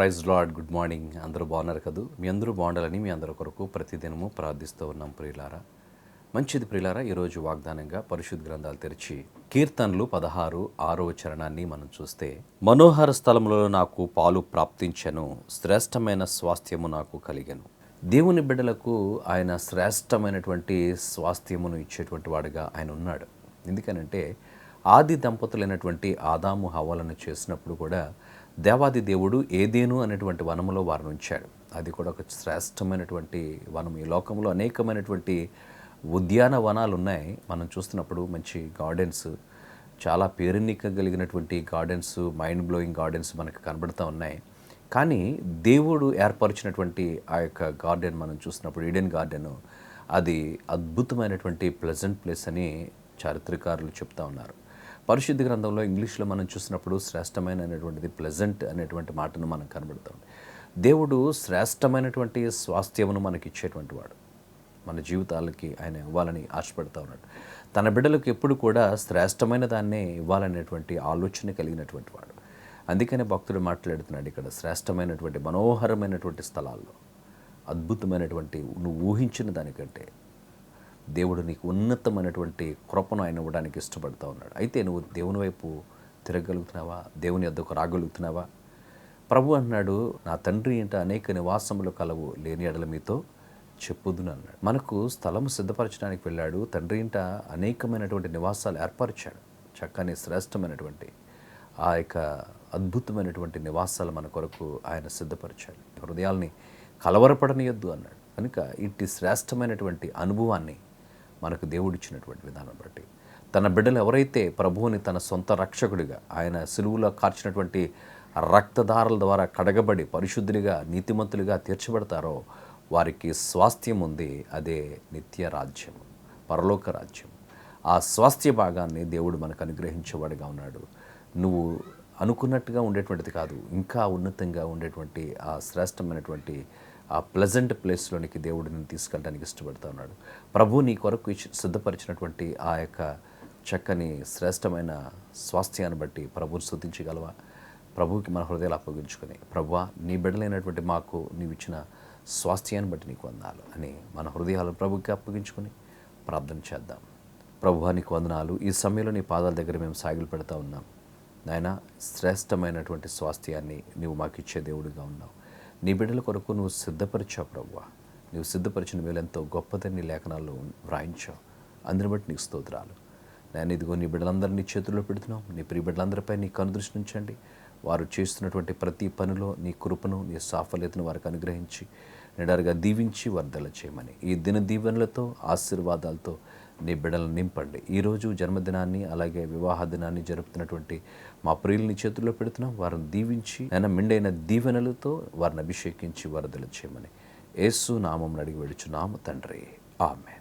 Praise lord good morning. అందరూ బాగున్నారు కదూ? మీ అందరూ బాగుండాలని మీ అందరి కొరకు ప్రతిదినము ప్రార్థిస్తూ ఉన్నాం ప్రియులారా. మంచిది ప్రియులారా ఈరోజు వాగ్దానంగా పరిశుద్ధ గ్రంథాలు తెరిచి కీర్తనలు పదహారు ఆరో చరణాన్ని మనం చూస్తే మనోహర స్థలములలో నాకు పాలు ప్రాప్తించను శ్రేష్టమైన స్వాస్థ్యము నాకు కలిగను. దేవుని బిడ్డలకు ఆయన శ్రేష్టమైనటువంటి స్వాస్థ్యమును ఇచ్చేటువంటి వాడుగా ఆయన ఉన్నాడు. ఎందుకనంటే ఆది దంపతులైనటువంటి ఆదాము హవాలను చేసినప్పుడు కూడా దేవాది దేవుడు ఏదేను అనేటువంటి వనములో వారిని ఉంచాడు. అది కూడా ఒక శ్రేష్టమైనటువంటి వనం ఈ లోకంలో అనేకమైనటువంటి ఉద్యానవనాలు ఉన్నాయి. మనం చూస్తున్నప్పుడు మంచి గార్డెన్స్ చాలా పేరెన్నికగలిగినటువంటి గార్డెన్స్ మైండ్ బ్లోయింగ్ గార్డెన్స్ మనకు కనబడుతూ ఉన్నాయి. కానీ దేవుడు ఏర్పరిచినటువంటి ఆ యొక్క గార్డెన్ మనం చూసినప్పుడు ఈడెన్ గార్డెన్ అది అద్భుతమైనటువంటి ప్లెజెంట్ ప్లేస్ అని చారిత్రకారులు చెప్తా ఉన్నారు. పరిశుద్ధ గ్రంథంలో ఇంగ్లీష్లో మనం చూసినప్పుడు శ్రేష్టమైన అనేటువంటిది ప్లెజెంట్ అనేటువంటి మాటను మనం కనబడతాం దేవుడు శ్రేష్టమైనటువంటి స్వాస్థ్యమును మనకి ఇచ్చేటువంటి వాడు. మన జీవితాలకి ఆయన ఇవ్వాలని ఆశపడుతూ ఉన్నాడు. తన బిడ్డలకు ఎప్పుడు కూడా శ్రేష్టమైన దాన్నే ఇవ్వాలనేటువంటి ఆలోచన కలిగినటువంటి వాడు. అందుకనే భక్తుడు మాట్లాడుతున్నాడు ఇక్కడ శ్రేష్టమైనటువంటి మనోహరమైనటువంటి స్థలాల్లో అద్భుతమైనటువంటి నువ్వు ఊహించిన దానికంటే దేవుడు నీకు ఉన్నతమైనటువంటి కృపను ఆయన ఇవ్వడానికి ఇష్టపడుతూ ఉన్నాడు. అయితే నువ్వు దేవుని వైపు తిరగలుగుతున్నావా? దేవుని వద్దకు రాగలుగుతున్నావా? ప్రభు అన్నాడు నా తండ్రి ఇంట అనేక నివాసములు కలవు లేని ఎడల మీతో చెప్పుదును అన్నాడు. మనకు స్థలం సిద్ధపరచడానికి వెళ్ళాడు తండ్రి ఇంట అనేకమైనటువంటి నివాసాలు ఏర్పరిచాడు. చక్కని శ్రేష్టమైనటువంటి ఆ యొక్క అద్భుతమైనటువంటి నివాసాలు మన కొరకు ఆయన సిద్ధపరిచాడు. హృదయాల్ని కలవరపడనియొద్దు అన్నాడు. కనుక ఇట్టి శ్రేష్టమైనటువంటి అనుభవాన్ని మనకు దేవుడిచ్చినటువంటి విధానం బట్టి. తన బిడ్డలు ఎవరైతే ప్రభువుని తన సొంత రక్షకుడిగా ఆయన సిలువులో కార్చినటువంటి రక్తధారల ద్వారా కడగబడి పరిశుద్ధులుగా నీతిమంతులుగా తీర్చబడతారో వారికి స్వాస్థ్యం ఉంది. అదే నిత్య రాజ్యం పరలోక రాజ్యం. ఆ స్వాస్థ్య భాగాన్ని దేవుడు మనకు అనుగ్రహించేవాడిగా ఉన్నాడు. నువ్వు అనుకున్నట్టుగా ఉండేటువంటిది కాదు ఇంకా ఉన్నతంగా ఉండేటువంటి ఆ శ్రేష్టమైనటువంటి ఆ ప్లెజెంట్ ప్లేస్లోనికి దేవుడిని తీసుకెళ్ళడానికి ఇష్టపడుతూ ఉన్నాడు. ప్రభు నీ కొరకు సిద్ధపరిచినటువంటి ఆ యొక్క చక్కని శ్రేష్టమైన స్వాస్థ్యాన్ని బట్టి ప్రభుని శుద్ధించగలవా ప్రభుకి మన హృదయాలు అప్పగించుకొని ప్రభువా నీ బిడ్డలైనటువంటి మాకు నీవు ఇచ్చిన స్వాస్థ్యాన్ని బట్టి నీకు వందాలు అని మన హృదయాలను ప్రభుకి అప్పగించుకొని ప్రార్థన చేద్దాం. ప్రభువా నీకు వందనాలు. ఈ సమయంలో నీ పాదాల దగ్గర మేము సాగిలు పెడతా ఉన్నాం. నాయన శ్రేష్టమైనటువంటి స్వాస్థ్యాన్ని నీవు మాకు ఇచ్చే దేవుడిగా ఉన్నావు. నీ బిడ్డల కొరకు నువ్వు సిద్ధపరిచావు ప్రభువా. నువ్వు సిద్ధపరిచిన వేలెంతో గొప్పదని నీ లేఖనాల్లో వ్రాయించావు. అందుని బట్టి నీకు స్తోత్రాలు. నేను ఇదిగో నీ బిడ్డలందరినీ నీ చేతుల్లో పెడుతున్నావు నీ ప్రియ బిడ్డలందరిపై నీ కనుదృష్టి ఉంచండి. వారు చేస్తున్నటువంటి ప్రతి పనిలో నీ కృపను నీ సాఫల్యతను వారికి అనుగ్రహించి నిడారుగా దీవించి వర్ధల చేయమని. ఈ దిన దీవెనలతో ఆశీర్వాదాలతో నీ బిడ్డలను నింపండి. ఈరోజు జన్మదినాన్ని అలాగే వివాహ దినాన్ని జరుపుతున్నటువంటి మా ప్రియుల్ని చేతుల్లో పెడుతున్నాం. వారిని దీవించి నేను మిండైన దీవెనలతో వారిని అభిషేకించి వరదలు చేయమని యేసు నామం అడిగి వెడుచున్నాము తండ్రి. ఆమె